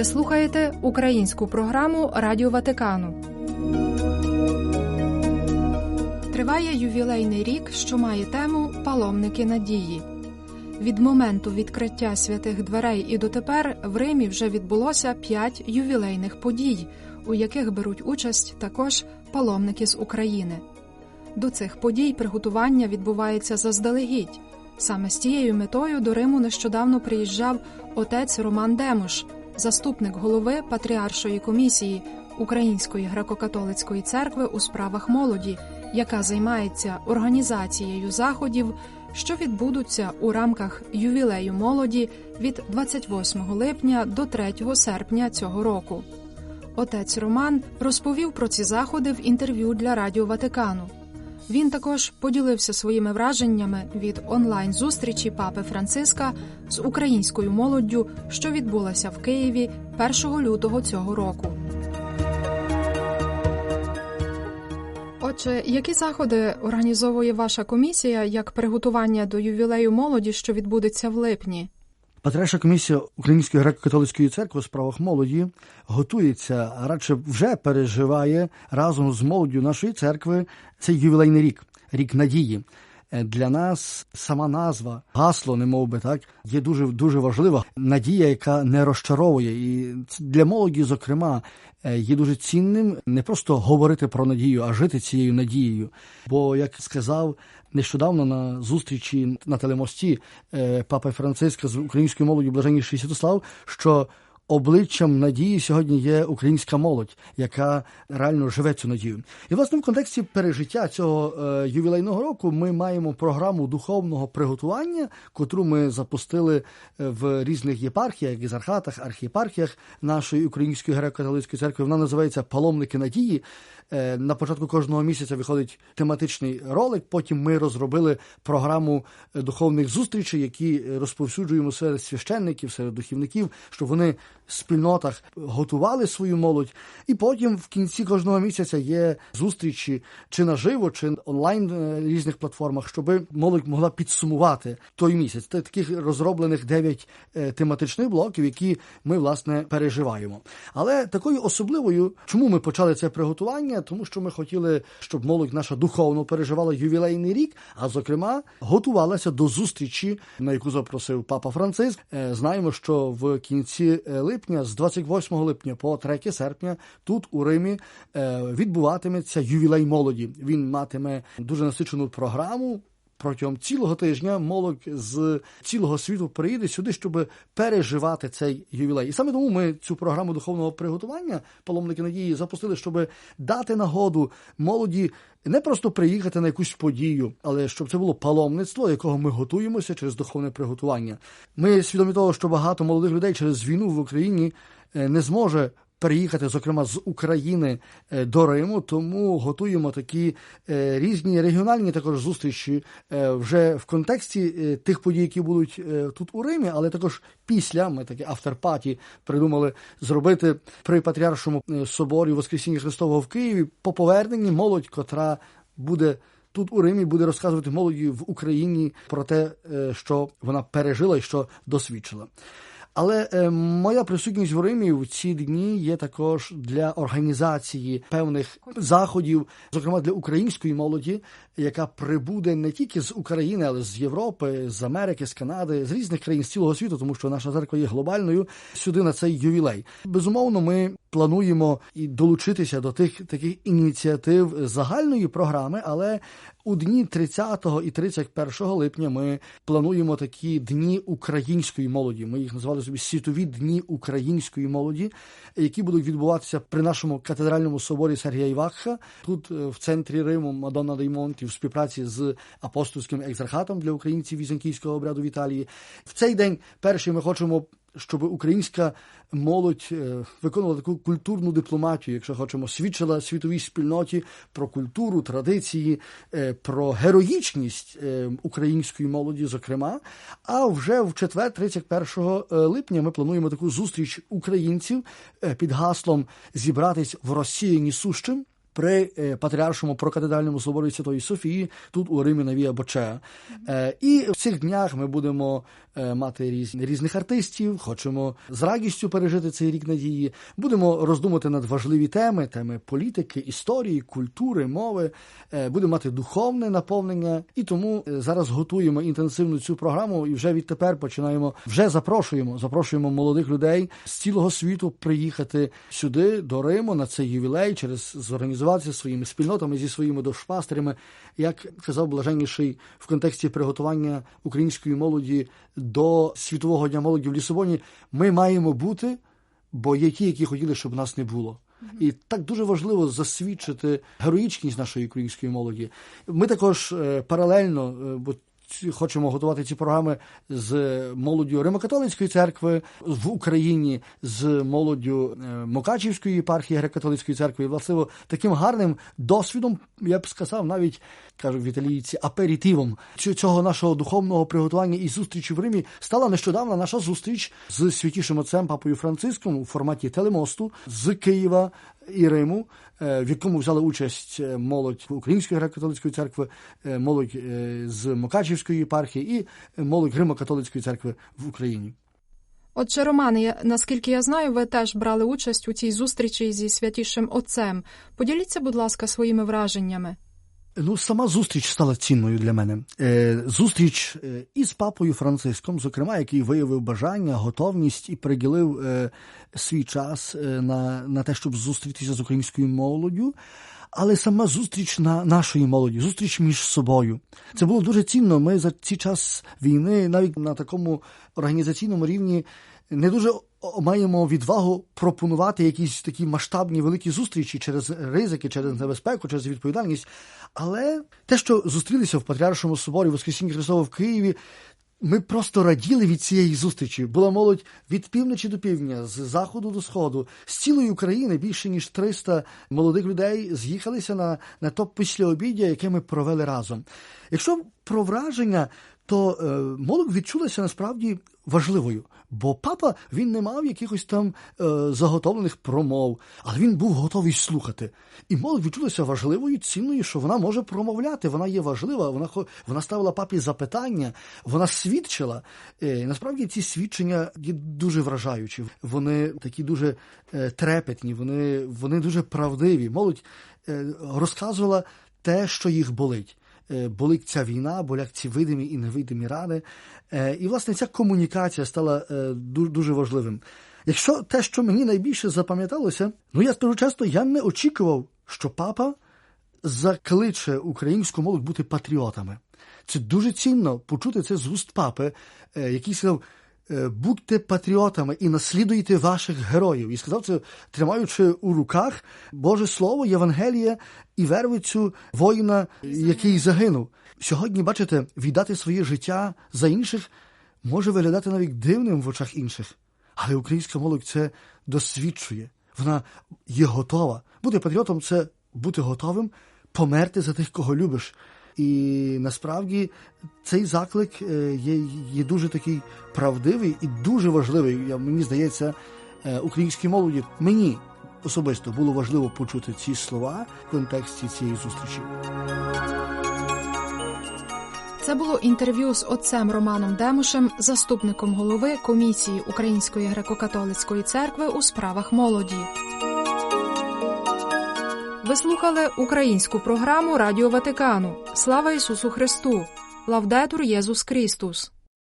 Ви слухаєте українську програму Радіо Ватикану. Триває ювілейний рік, що має тему Паломники надії. Від моменту відкриття святих дверей і дотепер в Римі вже відбулося п'ять ювілейних подій, у яких беруть участь також паломники з України. До цих подій приготування відбувається заздалегідь. Саме з цією метою до Риму нещодавно приїжджав отець Роман Демуш, заступник голови Патріаршої комісії Української греко-католицької церкви у справах молоді, яка займається організацією заходів, що відбудуться у рамках ювілею молоді від 28 липня до 3 серпня цього року. Отець Роман розповів про ці заходи в інтерв'ю для Радіо Ватикану. Він також поділився своїми враженнями від онлайн-зустрічі папи Франциска з українською молоддю, що відбулася в Києві 1 лютого цього року. Отже, які заходи організовує ваша комісія як приготування до ювілею молоді, що відбудеться в липні? Патріарша комісія Української греко-католицької церкви у справах молоді готується, радше вже переживає разом з молоддю нашої церкви цей ювілейний рік, рік надії. Для нас сама назва, гасло, не мов би так, є дуже дуже важлива надія, яка не розчаровує. І для молоді, зокрема, є дуже цінним не просто говорити про надію, а жити цією надією. Бо, як сказав нещодавно на зустрічі на телемості папа Франциска з українською молоддю Блаженніший Святослав, що обличчям надії сьогодні є українська молодь, яка реально живе цю надію. І власне в контексті пережиття цього е, ювілейного року ми маємо програму духовного приготування, котру ми запустили в різних єпархіях, ізархатах, архієпархіях нашої української греко-католицької церкви. Вона називається Паломники надії. На початку кожного місяця виходить тематичний ролик. Потім ми розробили програму духовних зустрічей, які розповсюджуємо серед священників, серед духівників, щоб вони спільнотах готували свою молодь. І потім в кінці кожного місяця є зустрічі чи наживо, чи онлайн різних платформах, щоб молодь могла підсумувати той місяць. Це таких розроблених дев'ять тематичних блоків, які ми власне переживаємо. Але такою особливою, чому ми почали це приготування? Тому що ми хотіли, щоб молодь наша духовно переживала ювілейний рік, а зокрема готувалася до зустрічі, на яку запросив папа Франциск. Знаємо, що в кінці липня, з 28 липня по 3 серпня, тут у Римі відбуватиметься ювілей молоді. Він матиме дуже насичену програму. Протягом цілого тижня молодь з цілого світу приїде сюди, щоб переживати цей ювілей. І саме тому ми цю програму духовного приготування паломники надії запустили, щоб дати нагоду молоді не просто приїхати на якусь подію, але щоб це було паломництво, якого ми готуємося через духовне приготування. Ми свідомі того, що багато молодих людей через війну в Україні не зможе переїхати, зокрема з України до Риму, тому готуємо такі різні регіональні також зустрічі вже в контексті тих подій, які будуть тут у Римі, але також після ми такі авторпаті придумали зробити при Патріаршому соборі Воскресіння Христового в Києві по поверненні молодь, котра буде. Тут у Римі буде розказувати молоді в Україні про те, що вона пережила і що досвідчила. Але е, моя присутність в Римі в ці дні є також для організації певних заходів, зокрема для української молоді, яка прибуде не тільки з України, але з Європи, з Америки, з Канади, з різних країн з цілого світу, тому що наша церква є глобальною сюди на цей ювілей. Безумовно, ми плануємо і долучитися до тих таких ініціатив загальної програми, але у дні 30 і 31 липня ми плануємо такі дні української молоді. Ми їх назвали собі світові дні української молоді, які будуть відбуватися при нашому катедральному соборі Сергія Івакха, тут в центрі Риму Мадонна дей Співпраці з апостольським екзархатом для українців візантійського обряду в Італії. В цей день перший ми хочемо. Щоб українська молодь виконувала таку культурну дипломатію, якщо хочемо, свідчила світовій спільноті про культуру, традиції, про героїчність української молоді, зокрема. А вже в четвер, 31 липня, ми плануємо таку зустріч українців під гаслом зібратись в розсіяні сущим. При е, патріаршому прокатедральному соборі Святої Софії, тут у Римі на Віа Бочеа. Е, І в цих днях ми будемо е, мати різні, різних артистів, хочемо з радістю пережити цей рік надії. Будемо роздумати над важливі теми, теми політики, історії, культури, мови. Будемо мати духовне наповнення. І тому зараз готуємо інтенсивну цю програму і вже відтепер починаємо, вже запрошуємо, запрошуємо молодих людей з цілого світу приїхати сюди, до Риму, на цей ювілей, через зорганізуватися своїми спільнотами зі своїми дошпастерями, як казав блаженніший в контексті приготування української молоді до світового дня молоді в Лісабоні. Ми маємо бути, бо є ті, які хотіли, щоб нас не було. І так дуже важливо засвідчити героїчність нашої української молоді. Ми також е, паралельно, е, бо хочемо готувати ці програми з молоддю Римокатолицької церкви в Україні, з молоддю е, Мокачівської єпархії Греко-католицької церкви. І, власне, таким гарним досвідом, я б сказав, навіть кажуть в італійці, аперітивом цього нашого духовного приготування і зустрічі в Римі стала нещодавна наша зустріч з святішим отцем Папою Франциском у форматі телемосту з Києва і Риму, е, в якому взяли участь е, молодь Української греко-католицької церкви, е, молодь з Мокачівської єпархії і молодь Римо-католицької церкви в Україні. Отже, Романе, наскільки я знаю, ви теж брали участь у цій зустрічі зі святішим отцем. Поділіться, будь ласка, своїми враженнями. Ну, сама зустріч стала цінною для мене. Е, зустріч е, із папою Франциском, зокрема, який виявив бажання, готовність і приділив е, свій час на, на те, щоб зустрітися з українською молоддю. Але сама зустріч на нашої молоді, зустріч між собою. Це було дуже цінно. Ми за цей час війни, навіть на такому організаційному рівні, не дуже маємо відвагу пропонувати якісь такі масштабні великі зустрічі через ризики, через небезпеку, через відповідальність. Але те, що зустрілися в Патріаршому соборі Воскресіння Христова в Києві, ми просто раділи від цієї зустрічі. Була молодь від півночі до півдня, з заходу до сходу, з цілої України більше ніж 300 молодих людей з'їхалися на, на то післяобіддя, яке ми провели разом. Якщо про враження, то е, молодь відчулася насправді важливою, бо папа він не мав якихось там е, заготовлених промов, але він був готовий слухати. І молодь відчулася важливою, цінною, що вона може промовляти. Вона є важлива. Вона вона ставила папі запитання, вона свідчила. Е, насправді ці свідчення є дуже вражаючі. Вони такі дуже е, трепетні, вони, вони дуже правдиві. Молодь е, розказувала те, що їх болить. Е, болить ця війна, болять ці видимі і невидимі рани. Е, І, власне, ця комунікація стала е, дуже важливим. Якщо те, що мені найбільше запам'яталося, ну я скажу чесно, я не очікував, що папа закличе українську молодь бути патріотами. Це дуже цінно почути це з уст папи, який сказав. Е, Будьте патріотами і наслідуйте ваших героїв. І сказав це, тримаючи у руках Боже Слово, Євангеліє і вервицю воїна, який загинув. Сьогодні, бачите, віддати своє життя за інших може виглядати навіть дивним в очах інших. Але українська молодь це досвідчує. Вона є готова. Бути патріотом це бути готовим померти за тих, кого любиш. І насправді цей заклик е, є, є дуже такий правдивий і дуже важливий. Я, мені здається, е, українській молоді мені особисто було важливо почути ці слова в контексті цієї зустрічі. Це було інтерв'ю з отцем Романом Демушем, заступником голови комісії Української греко-католицької церкви у справах молоді. Ви слухали українську програму Радіо Ватикану. Слава Ісусу Христу! Лавдетур Єсус Крістус!